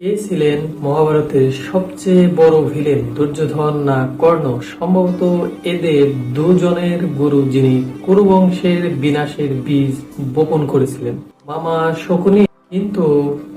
কে ছিলেন মহাভারতের সবচেয়ে বড় ভিলেন, দুর্যোধন না কর্ণ। সম্ভবত এদের দুজনের গুরু যিনি কুরুবংশের বিনাশের বীজ বপন করেছিলেন। মামা শকুনি, কিন্তু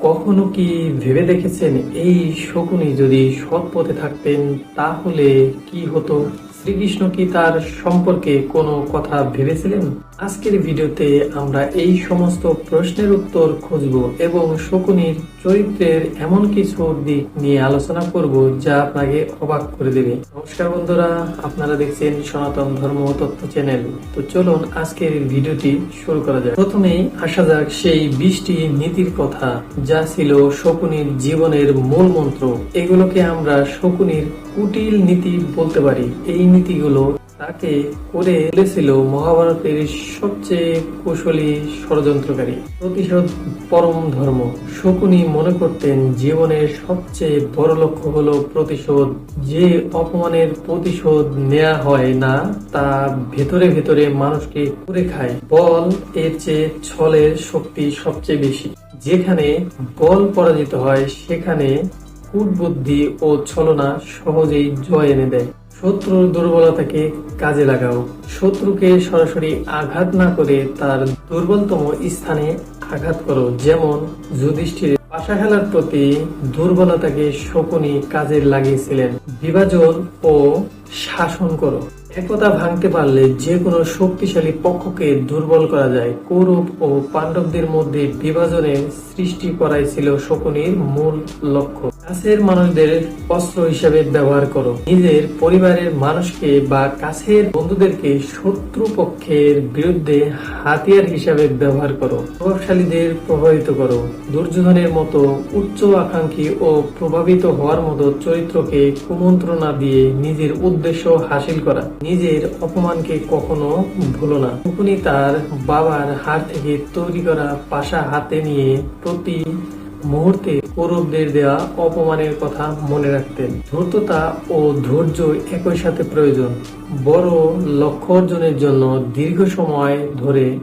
কখনো কি ভেবে দেখেছেন এই শকুনি যদি সৎ পথে থাকতেন তাহলে কি হতো? শ্রীকৃষ্ণ কি তার সম্পর্কে কোনো কথা ভেবেছিলেন? আজকের ভিডিওতে আমরা এই সমস্ত প্রশ্নের উত্তর খুঁজব এবং শকুনির চরিত্রের এমন কিছু দিক নিয়ে আলোচনা করব যা আপনাকে অবাক করে দেবে। নমস্কার বন্ধুরা, আপনারা দেখছেন সনাতন ধর্ম তথ্য চ্যানেল। তো চলুন আজকের ভিডিওটি শুরু করা যাক। প্রথমেই আসা যাক সেই বৃষ্টি নীতির কথা যা ছিল শকুনির জীবনের মূল মন্ত্র। এগুলোকে আমরা শকুনির কুটিল নীতি বলতে পারি। এই নীতিগুলো তাকে করে তুলেছিল মহাভারতের সবচেয়ে কুশলী ষড়যন্ত্রকারী। প্রতিশোধ পরম ধর্ম। শকুনি মনে করতেন জীবনের সবচেয়ে বড় লক্ষ্য হলো প্রতিশোধ। যে অপমানের প্রতিশোধ নেওয়া হয় না, তা ভেতরে ভেতরে মানুষকে করে খায়। বল এর চেয়ে ছলের শক্তি সবচেয়ে বেশি। যেখানে বল পরাজিত হয়, সেখানে কূটবুদ্ধি ও ছলনা সহজেই জয় এনে দেয়। শত্রুর দুর্বলতাকে কাজে লাগাও। শত্রুকে সরাসরি আঘাত না করে তার দুর্বলতম স্থানে আঘাত করো। যেমন যুধিষ্ঠির পাশা খেলার প্রতি দুর্বলতাকে শকুনি কাজে লাগিয়েছিলেন। বিভাজন ও শাসন করো। একতা ভাঙতে পারলে যে কোনো শক্তিশালী পক্ষকে দুর্বল করা যায়। কৌরব ও পাণ্ডবদের মধ্যে বিভাজনের সৃষ্টি করাই ছিল শকুনির মূল লক্ষ্য। কাছের মানুষদের অস্ত্র হিসাবে ব্যবহার করো। নিজের পরিবারের মানুষকে বা কাছের বন্ধুদেরকে শত্রু পক্ষের বিরুদ্ধে হাতিয়ার হিসাবে ব্যবহার করো। প্রভাবশালীদের প্রভাবিত করো। দুর্যোধনের মতো উচ্চ আকাঙ্ক্ষী ও প্রভাবিত হওয়ার মতো চরিত্রকে কুমন্ত্রণা দিয়ে নিজের উদ্দেশ্য হাসিল করা। নিজের অপমানকে কখনো ভুলো না। শকুনি তার বাবার হাত থেকে তৈরি করা পাশা হাতে নিয়ে প্রতি মুহূর্তে কৌরবদের দেওয়া অপমানের কথা মনে রাখতেন। ধূর্ততা ও ধৈর্য একই সাথে প্রয়োজন। বড় লক্ষ্য অর্জনের জন্য দীর্ঘ সময় ধরে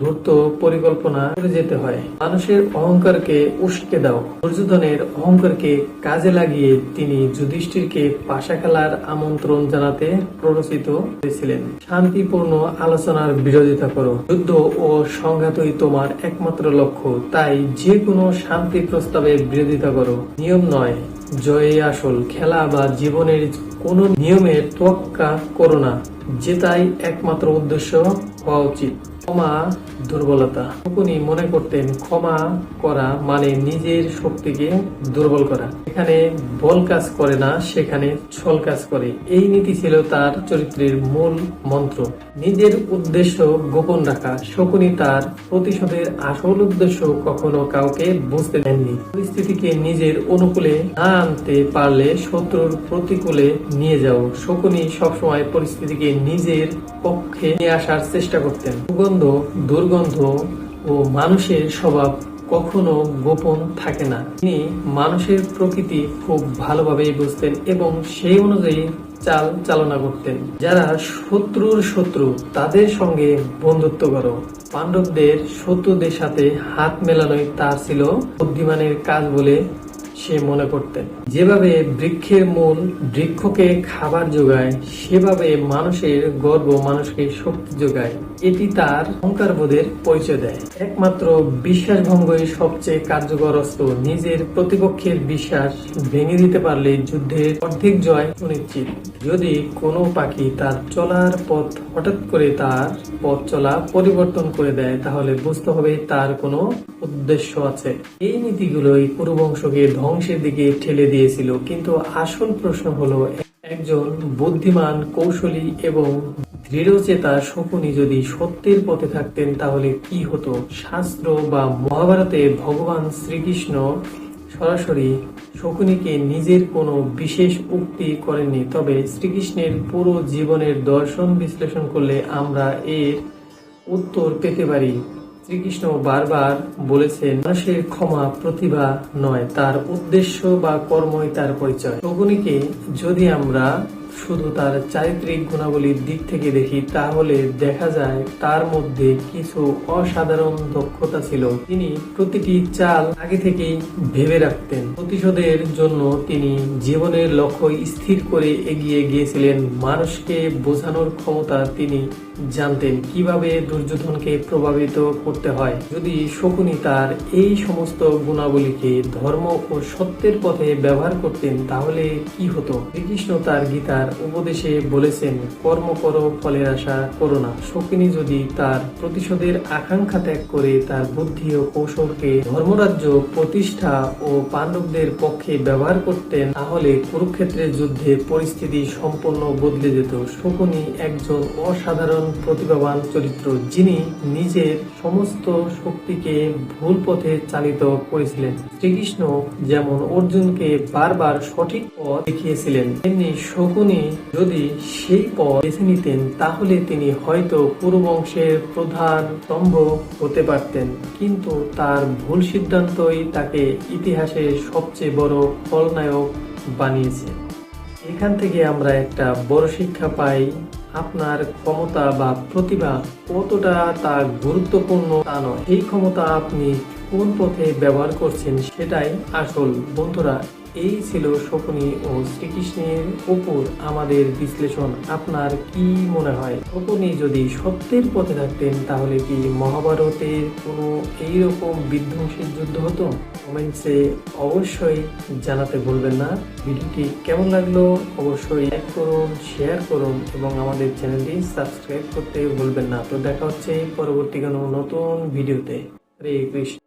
ধূর্ত পরিকল্পনা করে যেতে হয়। মানুষের অহংকারকে উস্কে দাও। দুর্যোধনের অহংকারকে কাজে লাগিয়ে তিনি যুধিষ্ঠিরকে পাশা খেলার আমন্ত্রণ জানাতে প্ররোচিত হয়েছিলেন। শান্তিপূর্ণ আলোচনার বিরোধিতা করো। যুদ্ধ ও সংঘাতই তোমার একমাত্র লক্ষ্য। তাই যে কোনো শান্তি প্রস্তাবে বিরোধিতা করো। নিয়ম নয়, জয়ে আসল। খেলা বা জীবনের কোনো নিয়মে তোয়াক্কা করো না। জেতাই একমাত্র উদ্দেশ্য হওয়া উচিত। ক্ষমা, দুর্বলতা। শকুনি মনে করতেন ক্ষমা করা মানে নিজের শক্তিকে দুর্বল করা। এখানে বল কাজ করে না, সেখানে ছল কাজ করে। এই নীতি ছিল তার চরিত্রের মূল মন্ত্র। নিজের উদ্দেশ্য গোপন রাখা। শকুনি তার প্রতিশোধের আসল উদ্দেশ্য কখনো কাউকে বুঝতে দেননি। পরিস্থিতিকে নিজের অনুকূলে না আনতে পারলে শত্রুর প্রতিকূলে নিয়ে যাও। শকুনি সবসময় পরিস্থিতিকে নিজের পক্ষে নিয়ে আসার চেষ্টা করতেন। সুগন্ধ দুর্গন্ধ ও মানুষের স্বভাব কখনো গোপন থাকে না। তিনি মানুষের প্রকৃতি খুব ভালোভাবেই বুঝতেন এবং সেই অনুযায়ী চাল চালনা করতেন। যারা শত্রুর শত্রু, তাদের সঙ্গে বন্ধুত্ব করো। পাণ্ডবদের শত্রুদের সাথে হাত মেলানোই তার ছিল বুদ্ধিমানের কাজ বলে সে মনে করতেন। যেভাবে বৃক্ষের মূল বৃক্ষকে খাবার যোগায়, সেভাবে মানুষের গর্ব মানুষকে শক্তি যোগায়। এটি তার অহংকার বোধের পরিচয় দেয়। একমাত্র বিশ্বাসভঙ্গই সবচেয়ে কার্যকর অস্ত্র। নিজের প্রতিপক্ষের বিশ্বাস ভেঙে দিতে পারলে যুদ্ধের অর্ধেক জয় সুনিশ্চিত। যদি কোনো পাখি তার চলার পথ হঠাৎ করে তার পথ চলা পরিবর্তন করে দেয়, তাহলে বুঝতে হবে তার কোনো উদ্দেশ্য আছে। এই নীতিগুলোই কুরুবংশকে ধ্বংসের দিকে ঠেলে দিয়েছিল। কিন্তু আসল প্রশ্ন হলো, একজন বুদ্ধিমান, কৌশলী এবং দৃঢ়চেতা শকুনি যদি সত্যের পথে থাকতেন, তাহলে কি হতো? শাস্ত্র বা মহাভারতে ভগবান শ্রীকৃষ্ণ সরাসরি শকুনিকে নিজের কোনো বিশেষ উক্তি করেননি। তবে শ্রীকৃষ্ণের পুরো জীবনের দর্শন বিশ্লেষণ করলে আমরা এর উত্তর পেতে পারি। শ্রীকৃষ্ণ বারবার বলেছেন, মানুষের ক্ষমা, প্রতিভা নয়, তার উদ্দেশ্য বা কর্মই তার পরিচয়। শকুনিকে যদি আমরা শুধু তার চারিত্রিক গুণাবলীর দিক থেকে দেখি, তাহলে দেখা যায় তার মধ্যে কিছু অসাধারণ দক্ষতা ছিল। তিনি প্রতিটি চাল আগে থেকেই ভেবে রাখতেন। প্রতিশোধের জন্য তিনি জীবনের লক্ষ্য স্থির করে এগিয়ে গিয়েছিলেন। মানুষকে বোঝানোর ক্ষমতা তিনি জানতেন কীভাবে দুর্যোধনকে প্রভাবিত করতে হয়। যদি শকুনি তার এই সমস্ত গুণাবলীকে ধর্ম ও সত্যের পথে ব্যবহার করতেন, তাহলে কি হতো? শ্রীকৃষ্ণ তার গীতার উপদেশে বলেছেন, কর্ম করো, ফলের আশা করো না। শকুনি যদি তার প্রতিশোধের আকাঙ্ক্ষা ত্যাগ করে তার বুদ্ধি ও কৌশলকে ধর্মরাজ্য, প্রতিষ্ঠা ও পাণ্ডবদের পক্ষে ব্যবহার করতেন, তাহলে কুরুক্ষেত্রের যুদ্ধে পরিস্থিতি সম্পূর্ণ বদলে যেত। শকুনি একজন অসাধারণ প্রতিভাবান চরিত্র, যিনি নিজের সমস্ত শক্তিকে ভুল পথে চালিত করেছিলেন। শ্রীকৃষ্ণ যেমন অর্জুনকে বারবার সঠিক পথ দেখিয়েছিলেন, তেমনি শকুনি যদি সেই পথ বেছে নিতেন, তাহলে তিনি হয়তো পুরুবংশের প্রধান স্তম্ভ হতে পারতেন। কিন্তু তার ভুল সিদ্ধান্তই তাকে ইতিহাসের সবচেয়ে বড় খলনায়ক বানিয়েছে। এখান থেকে আমরা একটা বড় শিক্ষা পাই আপনার ক্ষমতা বা প্রতিভা কতটা তার গুরুত্বপূর্ণ তা নয়। এই ক্ষমতা আপনি কোন পথে ব্যবহার করছেন সেটাই আসল বন্ধুরা এই ছিল শকুনি ও শ্রীকৃষ্ণের উপর আমাদের বিশ্লেষণ। আপনার কি মনে হয়? শকুনি যদি সত্যের পথে থাকতেন, তাহলে কি মহাভারতের কোনো এইরকম বিধ্বংসী যুদ্ধ হতো? কমেন্টসে অবশ্যই জানাতে ভুলবেন না। ভিডিওটি কেমন লাগল অবশ্যই লাইক করুন, শেয়ার করুন এবং আমাদের চ্যানেলটি সাবস্ক্রাইব করতে ভুলবেন না। তো দেখা হচ্ছে পরবর্তী কোনো নতুন ভিডিওতে। হরে কৃষ্ণ।